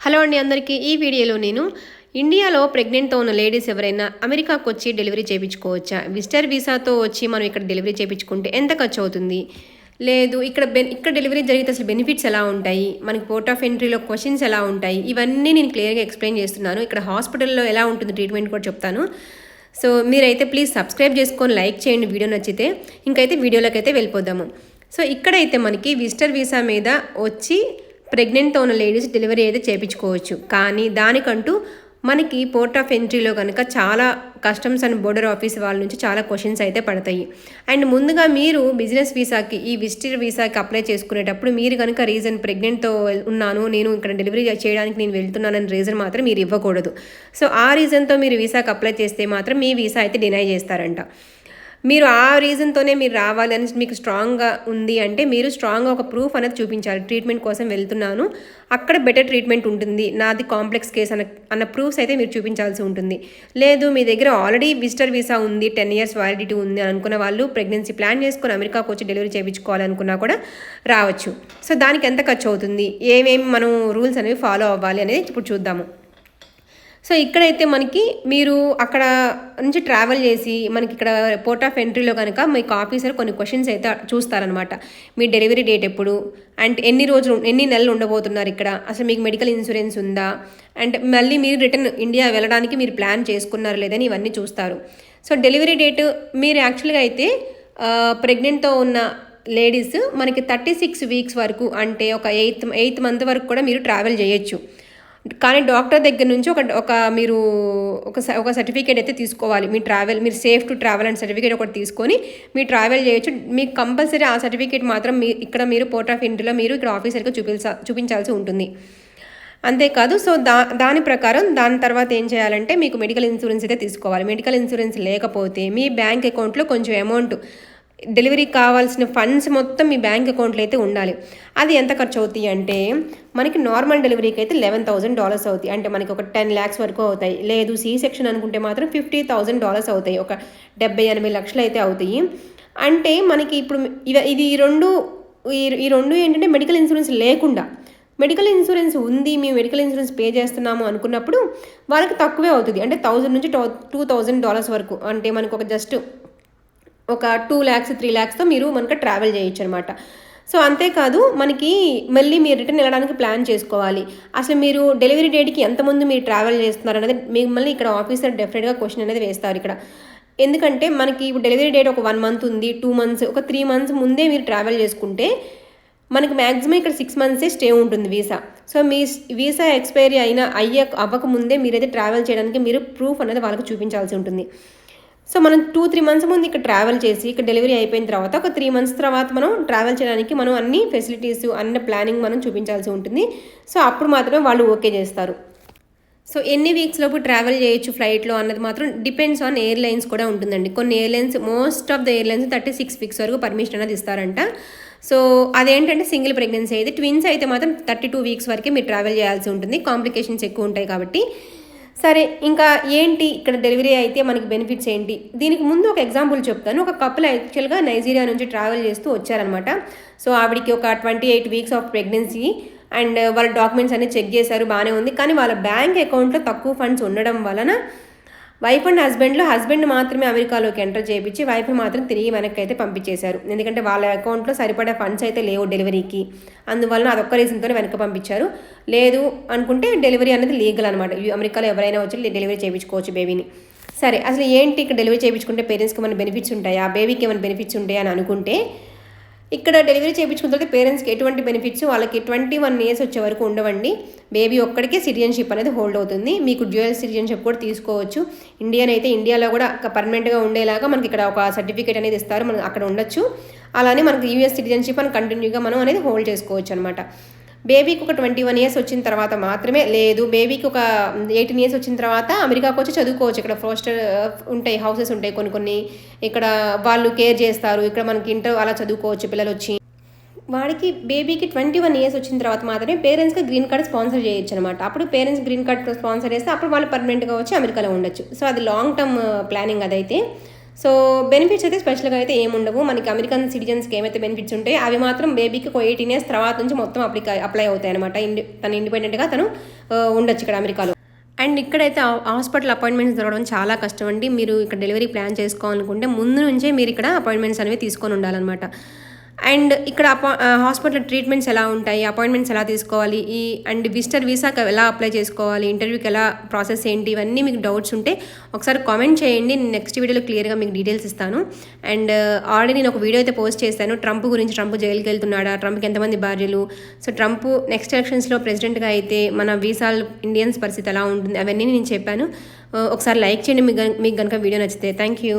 Hello అండి అందరికీ. ఈ వీడియోలో నేను ఇండియాలో ప్రెగ్నెంట్తో ఉన్న లేడీస్ ఎవరైనా అమెరికాకు వచ్చి డెలివరీ చేయించుకోవచ్చా విజిటర్ వీసాతో వచ్చి మనం ఇక్కడ డెలివరీ చేయించుకుంటే ఎంత ఖర్చు అవుతుంది లేదు ఇక్కడ బెన్ ఇక్కడ డెలివరీ జరిగితే అసలు బెనిఫిట్స్ ఎలా ఉంటాయి? మనకి పోర్ట్ ఆఫ్ ఎంట్రీలో క్వశ్చన్స్ ఎలా ఉంటాయి? ఇవన్నీ నేను క్లియర్గా ఎక్స్ప్లెయిన్ చేస్తున్నాను. ఇక్కడ హాస్పిటల్లో ఎలా ఉంటుంది ట్రీట్మెంట్ కూడా చెప్తాను. సో మీరైతే ప్లీజ్ సబ్స్క్రైబ్ చేసుకొని లైక్ చేయండి వీడియో నచ్చితే. ఇంకైతే వీడియోలోకి అయితే వెళ్ళిపోదాము. సో ఇక్కడైతే మనకి విజిటర్ వీసా మీద వచ్చి ప్రెగ్నెంట్తో ఉన్న లేడీస్ డెలివరీ అయితే చేయించుకోవచ్చు కానీ దానికంటూ మనకి పోర్ట్ ఆఫ్ ఎంట్రీలో కనుక చాలా కస్టమ్స్ అండ్ బోర్డర్ ఆఫీస్ వాళ్ళ నుంచి చాలా క్వశ్చన్స్ అయితే పడతాయి. అండ్ ముందుగా మీరు బిజినెస్ వీసాకి ఈ విజిటర్ వీసాకి అప్లై చేసుకునేటప్పుడు మీరు కనుక రీజన్ ప్రెగ్నెంట్తో ఉన్నాను నేను ఇక్కడ డెలివరీ చేయడానికి నేను వెళ్తున్నానని రీజన్ మాత్రం మీరు ఇవ్వకూడదు. సో ఆ రీజన్తో మీరు వీసాకి అప్లై చేస్తే మాత్రం మీ వీసా అయితే డినై చేస్తారంట. మీరు ఆ రీజన్తోనే మీరు రావాలి అని మీకు స్ట్రాంగ్గా ఉంది అంటే మీరు స్ట్రాంగ్గా ఒక ప్రూఫ్ అనేది చూపించాలి. ట్రీట్మెంట్ కోసం వెళ్తున్నాను. అక్కడ బెటర్ ట్రీట్మెంట్ ఉంటుంది. నాది కాంప్లెక్స్ కేస్ అన్న అన్న ప్రూఫ్స్ అయితే మీరు చూపించాల్సి ఉంటుంది. లేదు మీ దగ్గర ఆల్రెడీ విజిటర్ వీసా ఉంది టెన్ ఇయర్స్ వ్యాలిడిటీ ఉంది అని అనుకున్న వాళ్ళు ప్రెగ్నెన్సీ ప్లాన్ చేసుకొని అమెరికాకు వచ్చి డెలివరీ చేయించుకోవాలనుకున్నా కూడా రావచ్చు. సో దానికి ఎంత ఖర్చు అవుతుంది? ఏమేమి మనం రూల్స్ అనేవి ఫాలో అవ్వాలి అనేది ఇప్పుడు చూద్దాము. సో ఇక్కడైతే మనకి మీరు అక్కడ నుంచి ట్రావెల్ చేసి మనకి ఇక్కడ పోర్ట్ ఆఫ్ ఎంట్రీలో కనుక మీకు ఆఫీసర్ కొన్ని క్వశ్చన్స్ అయితే చూస్తారనమాట మీ డెలివరీ డేట్ ఎప్పుడు? అండ్ ఎన్ని రోజులు ఎన్ని నెలలు ఉండబోతున్నారు ఇక్కడ? అసలు మీకు మెడికల్ ఇన్సూరెన్స్ ఉందా? అండ్ మళ్ళీ మీరు రిటర్న్ ఇండియా వెళ్ళడానికి మీరు ప్లాన్ చేసుకున్నారు లేదని ఇవన్నీ చూస్తారు. సో డెలివరీ డేట్ మీరు యాక్చువల్గా అయితే ప్రెగ్నెంట్తో ఉన్న లేడీస్ మనకి థర్టీ సిక్స్ వీక్స్ వరకు అంటే ఒక ఎయిత్ ఎయిత్ మంత్ వరకు కూడా మీరు ట్రావెల్ చేయొచ్చు. కానీ డాక్టర్ దగ్గర నుంచి ఒక ఒక మీరు ఒక ఒక సర్టిఫికేట్ అయితే తీసుకోవాలి. మీ ట్రావెల్ మీరు safe to travel and certificate ఒకటి తీసుకొని మీరు ట్రావెల్ చేయొచ్చు. మీకు కంపల్సరీ ఆ సర్టిఫికేట్ మాత్రం మీ ఇక్కడ మీరు పోర్ట్ ఆఫ్ ఇండియాలో మీరు ఇక్కడ ఆఫీసర్కి చూపించా చూపించాల్సి ఉంటుంది. అంతేకాదు సో దా దాని ప్రకారం దాని తర్వాత ఏం చేయాలంటే మీకు మెడికల్ ఇన్సూరెన్స్ అయితే తీసుకోవాలి. మెడికల్ ఇన్సూరెన్స్ లేకపోతే మీ బ్యాంక్ అకౌంట్లో కొంచెం అమౌంట్ డెలివరీకి కావాల్సిన ఫండ్స్ మొత్తం మీ బ్యాంక్ అకౌంట్లో అయితే ఉండాలి. అది ఎంత ఖర్చు అవుతాయి అంటే మనకి నార్మల్ డెలివరీకి అయితే లెవెన్ థౌసండ్ డాలర్స్ అవుతాయి. అంటే మనకి ఒక టెన్ ల్యాక్స్ వరకు అవుతాయి. లేదు సి సెక్షన్ అనుకుంటే మాత్రం ఫిఫ్టీ థౌసండ్ డాలర్స్ అవుతాయి. ఒక డెబ్బై ఎనభై లక్షలు అయితే అవుతాయి. అంటే మనకి ఇప్పుడు ఇది ఈ రెండు ఈ రెండు ఏంటంటే మెడికల్ ఇన్సూరెన్స్ లేకుండా మెడికల్ ఇన్సూరెన్స్ ఉంది మేము మెడికల్ ఇన్సూరెన్స్ పే చేస్తున్నాము అనుకున్నప్పుడు వాళ్ళకి తక్కువే అవుతుంది. అంటే థౌజండ్ నుంచి టూ థౌజండ్ డాలర్స్ వరకు. అంటే మనకు ఒక జస్ట్ ఒక టూ ల్యాక్స్ త్రీ ల్యాక్స్తో మీరు మనకు ట్రావెల్ చేయొచ్చు అనమాట సో అంతేకాదు మనకి మళ్ళీ మీరు రిటర్న్ వెళ్ళడానికి ప్లాన్ చేసుకోవాలి. అసలు మీరు డెలివరీ డేట్కి ఎంతమంది మీరు ట్రావెల్ చేస్తున్నారు అనేది మిమ్మల్ని ఇక్కడ ఆఫీసర్ డెఫినెట్గా క్వశ్చన్ అనేది వేస్తారు ఇక్కడ. ఎందుకంటే మనకి ఇప్పుడు డెలివరీ డేట్ ఒక వన్ మంత్ ఉంది టూ మంత్స్ ఒక త్రీ మంత్స్ ముందే మీరు ట్రావెల్ చేసుకుంటే మనకి మ్యాక్సిమం ఇక్కడ సిక్స్ మంత్సే స్టే ఉంటుంది వీసా. సో మీ వీసా ఎక్స్పైరీ అయినా అయ్యే అవ్వకముందే మీరైతే ట్రావెల్ చేయడానికి మీరు ప్రూఫ్ అనేది వాళ్ళకి చూపించాల్సి ఉంటుంది. సో మనం టూ త్రీ మంత్స్ ముందు ఇక్కడ ట్రావెల్ చేసి ఇక్కడ డెలివరీ అయిపోయిన తర్వాత ఒక త్రీ మంత్స్ తర్వాత మనం ట్రావెల్ చేయడానికి మనం అన్ని ఫెసిలిటీస్ అన్ని ప్లానింగ్ మనం చూపించాల్సి ఉంటుంది. సో అప్పుడు మాత్రమే వాళ్ళు ఓకే చేస్తారు. సో ఎన్ని వీక్స్ లోపు ట్రావెల్ చేయొచ్చు ఫ్లైట్లో అన్నది మాత్రం డిపెండ్స్ ఆన్ ఎయిర్లైన్స్ కూడా ఉంటుందండి. కొన్ని airlines most of the airlines thirty six weeks వరకు పర్మిషన్ అనేది ఇస్తారంట. సో అదేంటంటే సింగిల్ ప్రెగ్నెన్సీ అయితే ట్విన్స్ అయితే మాత్రం థర్టీ టూ వీక్స్ వరకే మీరు ట్రావెల్ చేయాల్సి ఉంటుంది. కాంప్లికేషన్స్ ఎక్కువ ఉంటాయి కాబట్టి. సరే ఇంకా ఏంటి ఇక్కడ డెలివరీ అయితే మనకి బెనిఫిట్స్ ఏంటి? దీనికి ముందు ఒక ఎగ్జాంపుల్ చెప్తాను. ఒక కపుల్ యాక్చువల్గా నైజీరియా నుంచి ట్రావెల్ చేస్తూ వచ్చారనమాట సో ఆవిడికి ఒక twenty eight weeks of pregnancy and వాళ్ళ డాక్యుమెంట్స్ అన్ని చెక్ చేశారు బాగానే ఉంది. కానీ వాళ్ళ బ్యాంక్ అకౌంట్లో తక్కువ ఫండ్స్ ఉండడం వలన వైఫ్ అండ్ హస్బెండ్లో హస్బెండ్ మాత్రమే అమెరికాలోకి ఎంటర్ చేయించి వైఫ్ మాత్రం తిరిగి వెనక్కి అయితే పంపించేశారు. ఎందుకంటే వాళ్ళ అకౌంట్లో సరిపడే ఫండ్స్ అయితే లేవు డెలివరీకి. అందువలన అదొక్క రీజన్తోనే వెనక పంపించారు. లేదు అనుకుంటే డెలివరీ అనేది లీగల్ అనమాట అమెరికాలో ఎవరైనా వచ్చి డెలివరీ చేయించుకోవచ్చు బేబీని. సరే అసలు ఏంటి ఇక్కడ డెలివరీ చేయించుకుంటే పేరెంట్స్కి ఏమైనా బెనిఫిట్స్ ఉంటాయా? బేబీకి ఏమైనా బెనిఫిట్స్ ఉంటాయా అని అనుకుంటే ఇక్కడ డెలివరీ చేయించుకున్న తర్వాత పేరెంట్స్కి ఎటువంటి బెనిఫిట్స్ వాళ్ళకి ట్వంటీ వన్ ఇయర్స్ వచ్చే వరకు ఉండవండి. బేబీ ఒక్కడికే సిటిజన్షిప్ అనేది హోల్డ్ అవుతుంది. మీకు డ్యూయల్ సిటిజన్షిప్ కూడా తీసుకోవచ్చు. ఇండియన్ అయితే ఇండియాలో కూడా పర్మనెంట్గా ఉండేలాగా మనకి ఇక్కడ ఒక సర్టిఫికేట్ అనేది ఇస్తారు. మనం అక్కడ ఉండొచ్చు. అలానే మనకి యూఎస్ సిటిజన్షిప్ అని కంటిన్యూగా మనం అనేది హోల్డ్ చేసుకోవచ్చు అనమాట బేబీకి ఒక ట్వంటీ వన్ ఇయర్స్ వచ్చిన తర్వాత మాత్రమే లేదు బేబీకి ఒక ఎయిటీన్ ఇయర్స్ వచ్చిన తర్వాత అమెరికాకు వచ్చి చదువుకోవచ్చు. ఇక్కడ ఫోస్టర్ ఉంటాయి హౌసెస్ ఉంటాయి కొన్ని కొన్ని. ఇక్కడ వాళ్ళు కేర్ చేస్తారు. ఇక్కడ మనకి ఇంటర్ అలా చదువుకోవచ్చు పిల్లలు వచ్చి వాడికి బేబీకి ట్వంటీ వన్ ఇయర్స్ వచ్చిన తర్వాత మాత్రమే పేరెంట్స్కి గ్రీన్ కార్డ్ స్పాన్సర్ చేయొచ్చు అనమాట అప్పుడు పేరెంట్స్ గ్రీన్ కార్డ్ స్పాన్సర్ చేస్తే అప్పుడు వాళ్ళు పర్మనెంట్గా వచ్చి అమెరికాలో ఉండొచ్చు. సో అది లాంగ్ టర్మ్ ప్లానింగ్ అదైతే. సో బెనిఫిట్స్ అయితే స్పెషల్గా అయితే ఏముండవు మనకి అమెరికన్ సిటిజన్స్కి ఏమైతే బెనిఫిట్స్ ఉంటాయి అవి మాత్రం బేబీకి ఒక ఎయిటీన్ ఇయర్స్ తర్వాత నుంచి మొత్తం అప్లై అప్లై అవుతాయి అనమాట ఇండి తను ఇండిపెండెంట్గా తను ఉండొచ్చు ఇక్కడ అమెరికాలో. అండ్ ఇక్కడైతే హాస్పిటల్ అపాయింట్మెంట్స్ దొరకడం చాలా కష్టం అండి. మీరు ఇక్కడ డెలివరీ ప్లాన్ చేసుకోవాలనుకుంటే ముందు నుంచే మీరు ఇక్కడ అపాయింట్మెంట్స్ అనేవి తీసుకొని ఉండాలన్నమాట. అండ్ ఇక్కడ అపా హాస్పిటల్ ట్రీట్మెంట్స్ ఎలా ఉంటాయి అపాయింట్మెంట్స్ ఎలా తీసుకోవాలి ఈ అండ్ విజిటర్ వీసాకి ఎలా అప్లై చేసుకోవాలి ఇంటర్వ్యూకి ఎలా ప్రాసెస్ ఏంటి ఇవన్నీ మీకు డౌట్స్ ఉంటే ఒకసారి కామెంట్ చేయండి నేను నెక్స్ట్ వీడియోలో క్లియర్గా మీకు డీటెయిల్స్ ఇస్తాను. అండ్ ఆల్రెడీ నేను ఒక వీడియో అయితే పోస్ట్ చేశాను ట్రంప్ గురించి ట్రంప్ జైలుకి వెళ్తున్నాడా ట్రంప్కి ఎంతమంది భార్యలు సో ట్రంప్ నెక్స్ట్ ఎలక్షన్స్లో ప్రెసిడెంట్గా అయితే మన వీసాలు ఇండియన్స్ పరిస్థితి ఎలా ఉంటుంది అవన్నీ నేను చెప్పాను. ఒకసారి లైక్ చేయండి మీకు మీకు కనుక వీడియో నచ్చితే థ్యాంక్ యూ.